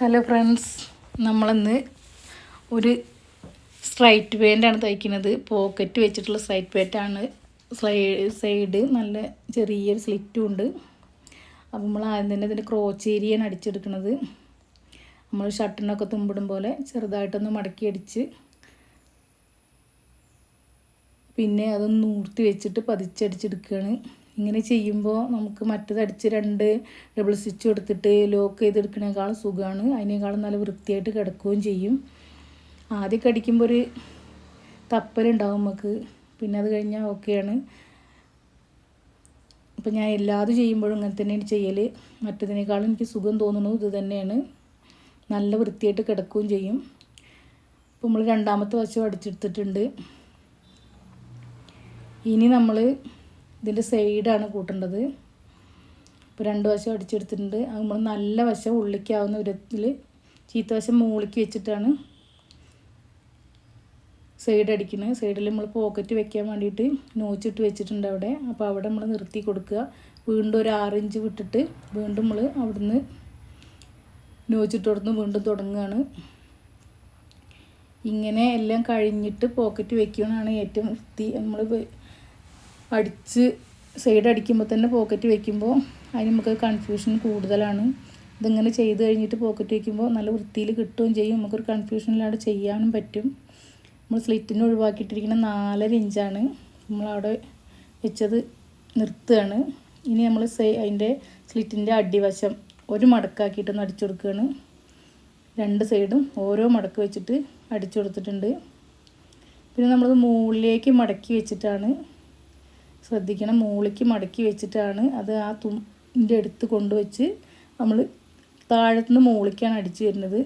Hello friends നമ്മളിന്ന് ഒരു straight പാന്റാണ് തയ്ക്കുന്നത്. പോക്കറ്റ് വെച്ചിട്ടുള്ള സ്ട്രൈറ്റ് പാന്റാണ് സൈഡ് നല്ല ചെറിയൊരു സ്ലിറ്റും ഉണ്ട്. അപ്പോൾ നമ്മൾ ആദ്യം തന്നെ ഇതിന്റെ ക്രോച്ച് ഏരിയയാണ് അടിച്ചെടുക്കുന്നത്. നമ്മൾ ഷർട്ടിനൊക്കെ തുമ്പിടും പോലെ ചെറുതായിട്ടൊന്ന് മടക്കി അടിച്ച് പിന്നെ അതൊന്ന് നൂർത്തി വെച്ചിട്ട് പതിച്ചടിച്ചെടുക്കുകയാണ്. ഇങ്ങനെ ചെയ്യുമ്പോൾ നമുക്ക് മറ്റതടിച്ച് രണ്ട് ഡബിൾ സ്റ്റിച്ച് കൊടുത്തിട്ട് ലോക്ക് ചെയ്തെടുക്കണേക്കാളും സുഖമാണ് അതിനേക്കാളും നല്ല വൃത്തിയായിട്ട് കിടക്കുകയും ചെയ്യും. ആദ്യം കടിക്കുമ്പോൾ ഒരു തപ്പലുണ്ടാവും നമുക്ക്. പിന്നെ അത് കഴിഞ്ഞാൽ ഓക്കെയാണ് അപ്പം ഞാൻ എല്ലാതും ചെയ്യുമ്പോഴും ഇങ്ങനെ തന്നെയാണ് ചെയ്യൽ മറ്റതിനേക്കാളും എനിക്ക് സുഖം തോന്നുന്നത് ഇത് തന്നെയാണ്. നല്ല വൃത്തിയായിട്ട് കിടക്കുകയും ചെയ്യും. ഇപ്പം നമ്മൾ രണ്ടാമത്തെ വശം അടിച്ചെടുത്തിട്ടുണ്ട്. ഇനി നമ്മൾ ഇതിന്റെ സൈഡാണ് കൂട്ടേണ്ടത്. ഇപ്പോൾ രണ്ട് വശം അടിച്ചെടുത്തിട്ടുണ്ട്. അത് നമ്മൾ നല്ല വശം ഉള്ളിക്കാവുന്ന വിധത്തിൽ ചീത്ത വശം മൂളിക്ക് വെച്ചിട്ടാണ് സൈഡ് അടിക്കുന്നത് സൈഡിൽ നമ്മൾ പോക്കറ്റ് വെക്കാൻ വേണ്ടിയിട്ട് നോച്ചിട്ട് വെച്ചിട്ടുണ്ട് അവിടെ. അപ്പോൾ അവിടെ നമ്മൾ നിർത്തി കൊടുക്കുക. വീണ്ടും ഒരു ആറ് ഇഞ്ച് വിട്ടിട്ട് വീണ്ടും നമ്മൾ അവിടുന്ന് നോച്ചിട്ട് കൊടുത്ത് വീണ്ടും തുടങ്ങുകയാണ്. ഇങ്ങനെ എല്ലാം കഴിഞ്ഞിട്ട് പോക്കറ്റ് വെക്കുകയാണ് ഏറ്റവും വൃത്തി. നമ്മൾ അടിച്ച് സൈഡ് അടിക്കുമ്പോൾ തന്നെ പോക്കറ്റ് വയ്ക്കുമ്പോൾ അതിന് നമുക്ക് കൺഫ്യൂഷൻ കൂടുതലാണ്. ഇതിങ്ങനെ ചെയ്ത് കഴിഞ്ഞിട്ട് പോക്കറ്റ് വയ്ക്കുമ്പോൾ നല്ല വൃത്തിയിൽ കിട്ടുകയും ചെയ്യും. നമുക്കൊരു കൺഫ്യൂഷനില്ലാതെ ചെയ്യാനും പറ്റും. നമ്മൾ സ്ലിറ്റിന് ഒഴിവാക്കിയിട്ടിരിക്കുന്ന നാലര ഇഞ്ചാണ് നമ്മളവിടെ വെച്ചത് നിർത്തുകയാണ്. ഇനി നമ്മൾ സൈ അതിന്റെ സ്ലിറ്റിന്റെ അടിവശം ഒരു മടക്കാക്കിയിട്ടൊന്ന് അടിച്ചു കൊടുക്കുകയാണ്. രണ്ട് സൈഡും ഓരോ മടക്ക് വെച്ചിട്ട് അടിച്ചു കൊടുത്തിട്ടുണ്ട്. പിന്നെ നമ്മളത് മുകളിലേക്ക് മടക്കി വെച്ചിട്ടാണ് ശ്രദ്ധിക്കണം. മൂളിക്ക് മടക്കി വെച്ചിട്ടാണ് അത് ആ തുമ്പിന്റെ അടുത്ത് കൊണ്ടുവച്ച് നമ്മൾ താഴത്തുനിന്ന് മൂളിക്കാണ് അടിച്ചു വരുന്നത്.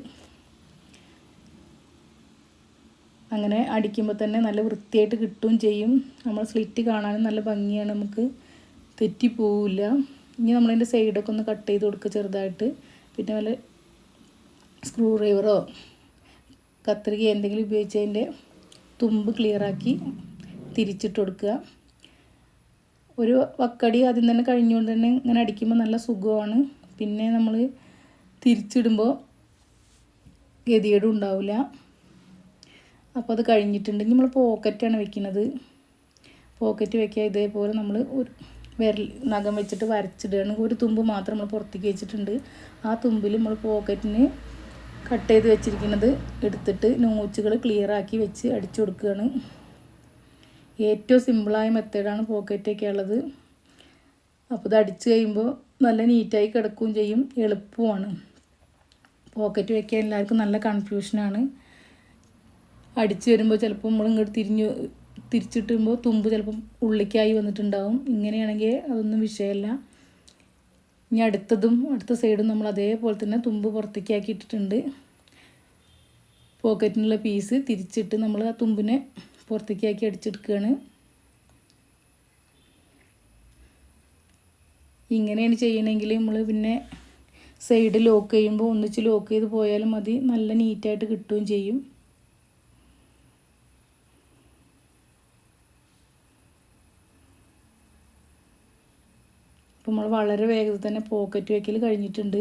അങ്ങനെ അടിക്കുമ്പോൾ തന്നെ നല്ല വൃത്തിയായിട്ട് കിട്ടുകയും ചെയ്യും. നമ്മൾ സ്ലിറ്റ് കാണാനും നല്ല ഭംഗിയാണ്. നമുക്ക് തെറ്റിപ്പോവില്ല ഇനി നമ്മളതിന്റെ സൈഡൊക്കെ ഒന്ന് കട്ട് ചെയ്ത് കൊടുക്കുക ചെറുതായിട്ട്. പിന്നെ വല്ല സ്ക്രൂ ഡ്രൈവറോ കത്രിക എന്തെങ്കിലും ഉപയോഗിച്ച് അതിന്റെ തുമ്പ് ക്ലിയറാക്കി തിരിച്ചിട്ട് കൊടുക്കുക. ഒരു വക്കടി ആദ്യം തന്നെ കഴിഞ്ഞുകൊണ്ട് തന്നെ ഇങ്ങനെ അടിക്കുമ്പോൾ നല്ല സുഖമാണ്. പിന്നെ നമ്മൾ തിരിച്ചിടുമ്പോൾ ഗതികേടും ഉണ്ടാവില്ല അപ്പോൾ അത് കഴിഞ്ഞിട്ടുണ്ടെങ്കിൽ നമ്മൾ പോക്കറ്റാണ് വെക്കുന്നത്. പോക്കറ്റ് വെക്കുക ഇതേപോലെ നമ്മൾ ഒരു വിരൽ നഖം വെച്ചിട്ട് വരച്ചിടുകയാണ്. ഒരു തുമ്പ് മാത്രം നമ്മൾ പുറത്തേക്ക് വെച്ചിട്ടുണ്ട്. ആ തുമ്പിൽ നമ്മൾ പോക്കറ്റിന് കട്ട് ചെയ്ത് വെച്ചിരിക്കുന്നത് എടുത്തിട്ട് നോച്ചുകൾ ക്ലിയറാക്കി വെച്ച് അടിച്ചു കൊടുക്കുകയാണ്. ഏറ്റവും സിമ്പിളായ മെത്തേഡാണ് പോക്കറ്റൊക്കെ ഉള്ളത്. അപ്പോൾ ഇത് അടിച്ചു കഴിയുമ്പോൾ നല്ല നീറ്റായി കിടക്കുകയും ചെയ്യും. എളുപ്പമാണ് പോക്കറ്റ് വയ്ക്കാൻ എല്ലാവർക്കും നല്ല കൺഫ്യൂഷനാണ് അടിച്ചു വരുമ്പോൾ ചിലപ്പോൾ നമ്മൾ ഇങ്ങോട്ട് തിരിഞ്ഞ് തിരിച്ചിട്ടുമ്പോൾ തുമ്പ് ചിലപ്പം ഉള്ളിക്കായി വന്നിട്ടുണ്ടാവും. ഇങ്ങനെയാണെങ്കിൽ അതൊന്നും വിഷയമല്ല. ഇനി അടുത്തതും അടുത്ത സൈഡും നമ്മൾ അതേപോലെ തന്നെ തുമ്പ് പുറത്തേക്ക് ആക്കി ഇട്ടിട്ടുണ്ട് പോക്കറ്റിനുള്ള പീസ് തിരിച്ചിട്ട് നമ്മൾ ആ തുമ്പിനെ പുറത്തേക്ക് ആക്കി അടിച്ചെടുക്കുകയാണ് ഇങ്ങനെയാണ് ചെയ്യണമെങ്കിൽ നമ്മൾ പിന്നെ സൈഡ് ലോക്ക് ചെയ്യുമ്പോൾ ഒന്നിച്ച് ലോക്ക് ചെയ്ത് പോയാലും മതി. നല്ല നീറ്റായിട്ട് കിട്ടുകയും ചെയ്യും. അപ്പോൾ നമ്മൾ വളരെ വേഗത്തിൽ തന്നെ പോക്കറ്റ് വയ്ക്കൽ കഴിഞ്ഞിട്ടുണ്ട്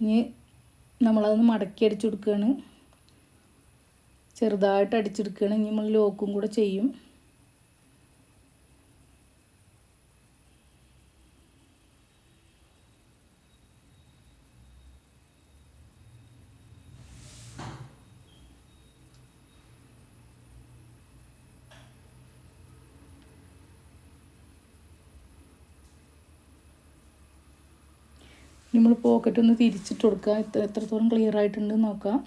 ഇനി നമ്മളതൊന്ന് മടക്കി അടിച്ചെടുക്കുകയാണ് ചെറുതായിട്ട് അടിച്ചെടുക്കുകയാണ് ഇനി നമ്മൾ ലോക്കും കൂടെ ചെയ്യും. നമ്മൾ പോക്കറ്റ് ഒന്ന് തിരിച്ചിട്ട് കൊടുക്കുക എത്ര എത്രത്തോളം ക്ലിയർ ആയിട്ടുണ്ട് നോക്കാം.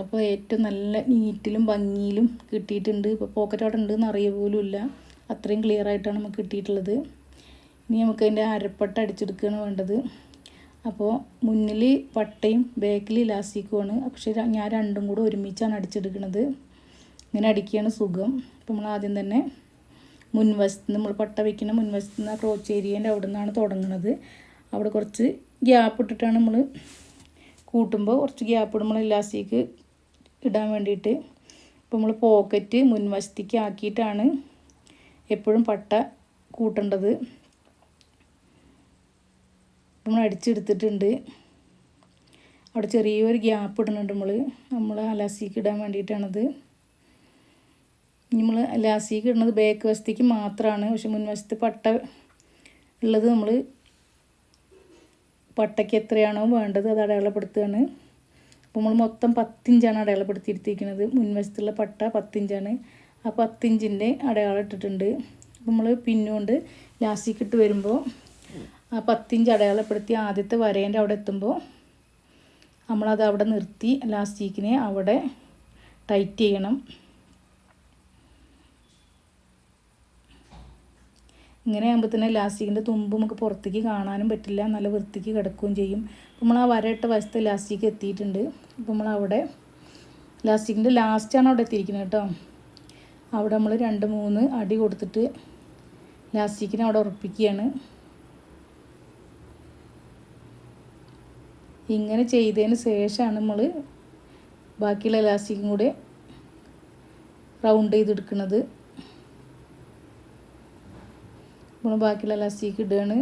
അപ്പോൾ ഏറ്റവും നല്ല നീറ്റിലും ഭംഗിയിലും കിട്ടിയിട്ടുണ്ട്. ഇപ്പോൾ പോക്കറ്റ് അവിടെ ഉണ്ടെന്ന് അറിയ പോലും ഇല്ല. അത്രയും ക്ലിയർ ആയിട്ടാണ് നമുക്ക് കിട്ടിയിട്ടുള്ളത്. ഇനി നമുക്ക് അതിന്റെ അരപ്പട്ട അടിച്ചെടുക്കുകയാണ് വേണ്ടത്. അപ്പോൾ മുന്നിൽ പട്ടയും ബാക്കിൽ ഇലാസ്റ്റിക്കുമാണ് പക്ഷേ ഞാൻ രണ്ടും കൂടെ ഒരുമിച്ചാണ് അടിച്ചെടുക്കുന്നത്. ഇങ്ങനെ അടിക്കുകയാണ് സുഖം. അപ്പോൾ നമ്മൾ ആദ്യം തന്നെ മുൻവശത്ത് നമ്മൾ പട്ട വയ്ക്കുന്ന മുൻവശത്ത് നിന്ന് ആ ക്രോച്ച് ഏരിയേന്റെ അവിടെ നിന്നാണ് തുടങ്ങുന്നത് അവിടെ കുറച്ച് ഗ്യാപ്പ് ഇട്ടിട്ടാണ് നമ്മൾ കൂട്ടുമ്പോൾ കുറച്ച് ഗ്യാപ്പ് ഇടുമ്പോൾ ഇലാസ്റ്റിക്ക് ഇടാൻ വേണ്ടിയിട്ട് ഇപ്പോൾ നമ്മൾ പോക്കറ്റ് മുൻവശത്തേക്ക് ആക്കിയിട്ടാണ് എപ്പോഴും പട്ട കൂട്ടേണ്ടത്. നമ്മൾ അടിച്ചെടുത്തിട്ടുണ്ട്. അവിടെ ചെറിയൊരു ഗ്യാപ്പ് ഇടുന്നുണ്ട് നമ്മൾ. നമ്മൾ അലാസിക്ക് ഇടാൻ വേണ്ടിയിട്ടാണത്. നമ്മൾ ലാസിക്ക് ഇടുന്നത് ബേക്ക് വശത്തേക്ക് മാത്രമാണ്. പക്ഷെ മുൻവശത്ത് പട്ട ഉള്ളത് നമ്മൾ പട്ടയ്ക്ക് എത്രയാണോ വേണ്ടത് അത് അടയാളപ്പെടുത്തുകയാണ്. അപ്പോൾ നമ്മൾ മൊത്തം പത്തിഞ്ചാണ് അടയാളപ്പെടുത്തിയിരിക്കുന്നത്. മുൻവശത്തുള്ള പട്ട പത്തിഞ്ചാണ്. ആ പത്തിഞ്ചിന്റെ അടയാളം ഇട്ടിട്ടുണ്ട്. നമ്മൾ പിന്നുകൊണ്ട് ലാസ്റ്റിക്ക് ഇട്ട് വരുമ്പോൾ ആ പത്തിഞ്ച് അടയാളപ്പെടുത്തി ആദ്യത്തെ വരേന്റെ അവിടെ എത്തുമ്പോൾ നമ്മളത് അവിടെ നിർത്തി ലാസ്റ്റിക്കിനെ അവിടെ ടൈറ്റ് ചെയ്യണം. ഇങ്ങനെ ആകുമ്പോൾ തന്നെ ലാസ്റ്റിക്കിന്റെ തുമ്പ് നമുക്ക് പുറത്തേക്ക് കാണാനും പറ്റില്ല. നല്ല വൃത്തിക്ക് കിടക്കുകയും ചെയ്യും. നമ്മൾ ആ വരയിട്ട വശത്ത് ലാസ്റ്റിക്ക് എത്തിയിട്ടുണ്ട്. അപ്പോൾ നമ്മൾ അവിടെ ലാസ്റ്റിക്കിന്റെ ലാസ്റ്റാണ് അവിടെ എത്തിയിരിക്കുന്നത് കേട്ടോ. അവിടെ നമ്മൾ രണ്ട് മൂന്ന് അടി കൊടുത്തിട്ട് ലാസ്റ്റിക്കിനെ അവിടെ ഉറപ്പിക്കുകയാണ്. ഇങ്ങനെ ചെയ്തതിന് ശേഷമാണ് നമ്മൾ ബാക്കിയുള്ള ലാസ്റ്റിക്കും കൂടെ റൗണ്ട് ചെയ്തെടുക്കുന്നത്. നമ്മൾ ബാക്കിയുള്ള ലസ്സിക്ക് ഇടുകയാണ്.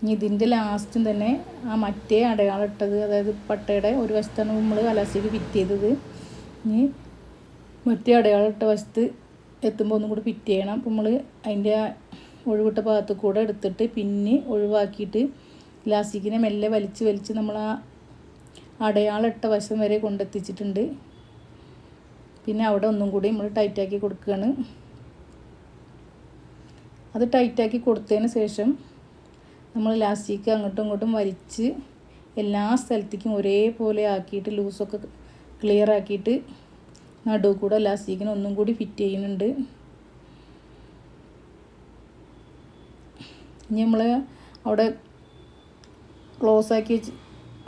ഇനി ഇതിന്റെ ലാസ്റ്റും തന്നെ ആ മറ്റേ അടയാളം ഇട്ടത് അതായത് പട്ടയുടെ ഒരു വശത്താണ് നമ്മൾ അലാസ്റ്റിക്ക് ഫിറ്റ് ചെയ്തത്. ഇനി മറ്റേ അടയാളം ഇട്ട വശത്ത് എത്തുമ്പോൾ ഒന്നും കൂടി ഫിറ്റ് ചെയ്യണം. അപ്പോൾ നമ്മൾ അതിന്റെ ഒഴിവിട്ട ഭാഗത്ത് കൂടെ എടുത്തിട്ട് പിന്നെ ഒഴിവാക്കിയിട്ട് ലാസ്റ്റിക്കിനെ മെല്ലെ വലിച്ച് വലിച്ച് നമ്മൾ ആ അടയാളം ഇട്ട വശം വരെ കൊണ്ടെത്തിച്ചിട്ടുണ്ട്. പിന്നെ അവിടെ ഒന്നും കൂടി നമ്മൾ ടൈറ്റാക്കി കൊടുക്കുകയാണ്. അത് ടൈറ്റാക്കി കൊടുത്തതിന് ശേഷം നമ്മൾ ലാസ്റ്റിക്ക് അങ്ങോട്ടും ഇങ്ങോട്ടും വലിച്ച് എല്ലാ സ്ഥലത്തേക്കും ഒരേപോലെ ആക്കിയിട്ട് ലൂസൊക്കെ ക്ലിയർ ആക്കിയിട്ട് നടുവ് കൂടെ ലാസ്റ്റിക്കിന് ഒന്നും കൂടി ഫിറ്റ് ചെയ്യുന്നുണ്ട്. ഇനി നമ്മൾ അവിടെ ക്ലോസ് ആക്കി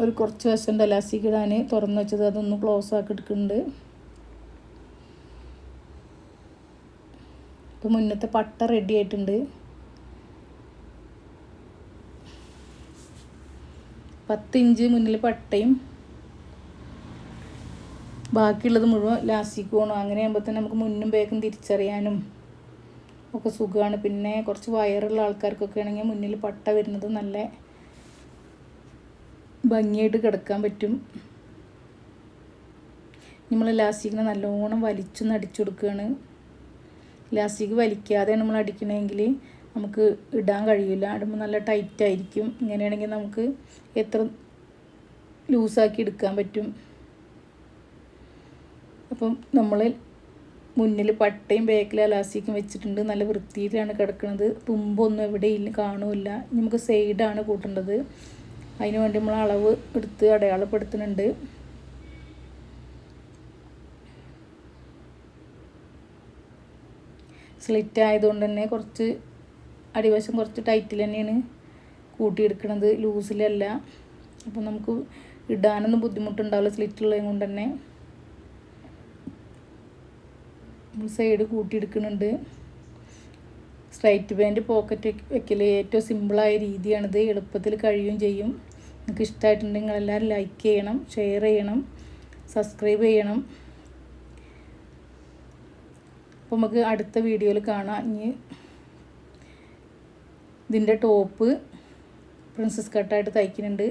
ഒരു കുറച്ച് വശം ലാസ്റ്റിക്ക് ഇടാൻ തുറന്ന് വെച്ചത് അതൊന്ന് ക്ലോസ് ആക്കി എടുക്കുന്നുണ്ട്. ഇപ്പോൾ മുന്നത്തെ പട്ട റെഡി ആയിട്ടുണ്ട്. പത്ത് ഇഞ്ച് മുന്നിൽ പട്ടയും. ബാക്കിയുള്ളത് മുഴുവൻ ലാസ്റ്റിക്ക് പോകണം അങ്ങനെ ആകുമ്പോൾ തന്നെ നമുക്ക് മുന്നും ബേക്കും തിരിച്ചറിയാനും ഒക്കെ സുഖമാണ് പിന്നെ കുറച്ച് വയറുള്ള ആൾക്കാർക്കൊക്കെ ആണെങ്കിൽ മുന്നിൽ പട്ട വരുന്നത് നല്ല ഭംഗിയായിട്ട് കിടക്കാൻ പറ്റും. നമ്മൾ ലാസ്റ്റിക്കിനെ നല്ലോണം വലിച്ചു നടിച്ചു കൊടുക്കുകയാണ് ലാസ്റ്റിക് വലിക്കാതെ നമ്മൾ അടിക്കണമെങ്കിൽ നമുക്ക് ഇടാൻ കഴിയില്ല ഇടുമ്പോൾ നല്ല ടൈറ്റ് ആയിരിക്കും. ഇങ്ങനെയാണെങ്കിൽ നമുക്ക് എത്ര ലൂസാക്കി എടുക്കാൻ പറ്റും? അപ്പം നമ്മൾ മുന്നിൽ പട്ടയും ബാക്കിൽ അലാസ്റ്റിക്കും വെച്ചിട്ടുണ്ട്. നല്ല വൃത്തിയിലാണ് കിടക്കുന്നത് തുമ്പൊന്നും എവിടെ ഇല്ല കാണുമില്ല നമുക്ക് സൈഡാണ് കൂട്ടേണ്ടത്. അതിന് വേണ്ടി നമ്മൾ അളവ് എടുത്ത് അടയാളപ്പെടുത്തുന്നുണ്ട്. സ്ലിറ്റ് ആയതുകൊണ്ട് തന്നെ കുറച്ച് അടിവശം കുറച്ച് ടൈറ്റിൽ തന്നെയാണ് കൂട്ടിയെടുക്കുന്നത് ലൂസിലല്ല അപ്പോൾ നമുക്ക് ഇടാനൊന്നും ബുദ്ധിമുട്ടുണ്ടാവില്ല സ്ലിറ്റ് ഉള്ളത് കൊണ്ട് തന്നെ. സൈഡ് കൂട്ടിയെടുക്കുന്നുണ്ട്. സ്ട്രൈറ്റ് പാന്റ് പോക്കറ്റ് വെക്കൽ ഏറ്റവും സിമ്പിളായ രീതിയാണിത്. എളുപ്പത്തിൽ കഴിയുകയും ചെയ്യും. നിങ്ങൾക്ക് ഇഷ്ടമായിട്ടുണ്ടെങ്കിൽ നിങ്ങളെല്ലാവരും ലൈക്ക് ചെയ്യണം ഷെയർ ചെയ്യണം സബ്സ്ക്രൈബ് ചെയ്യണം. അപ്പോൾ നമുക്ക് അടുത്ത വീഡിയോയിൽ കാണാം. ഇനി ഇതിന്റെ ടോപ്പ് പ്രിൻസസ് കട്ടായിട്ട് തയ്ക്കുന്നുണ്ട്.